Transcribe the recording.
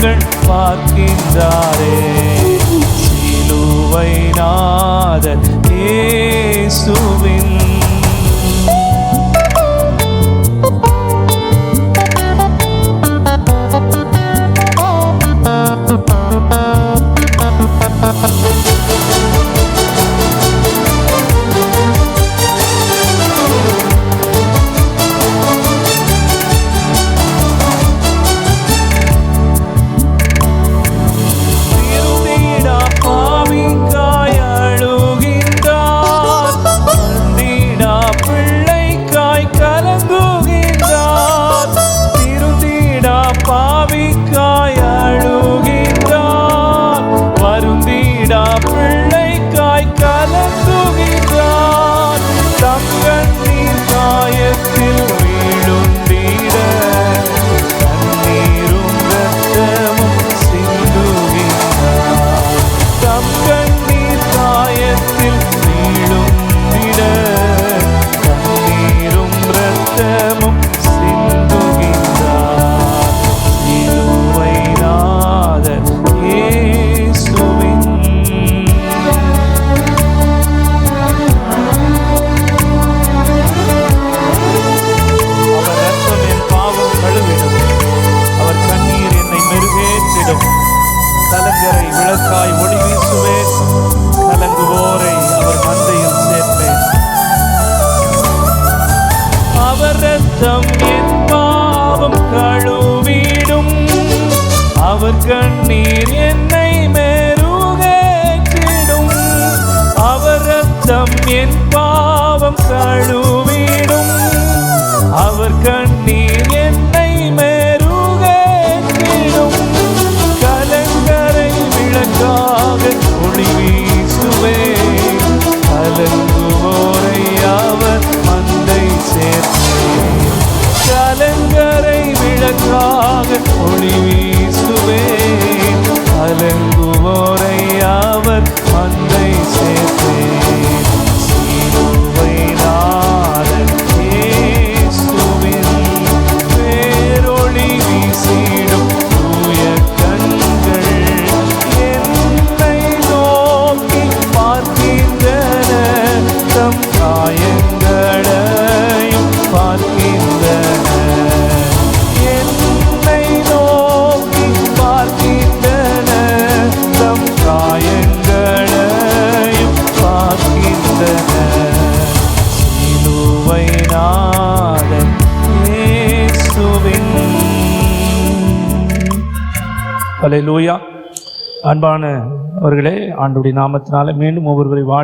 கண்கள் பார்க்கின்றாரே சிலுவை நாதர் இயேசுவின் நஷ்டம் என் பாவம் கழுவிடும். அவர் கண்ணீர் என்ன Only we அலை லூயா அன்பான அவர்களே ஆண்டுடைய நாமத்தினால மீண்டும் ஒவ்வொருவரை வாழ்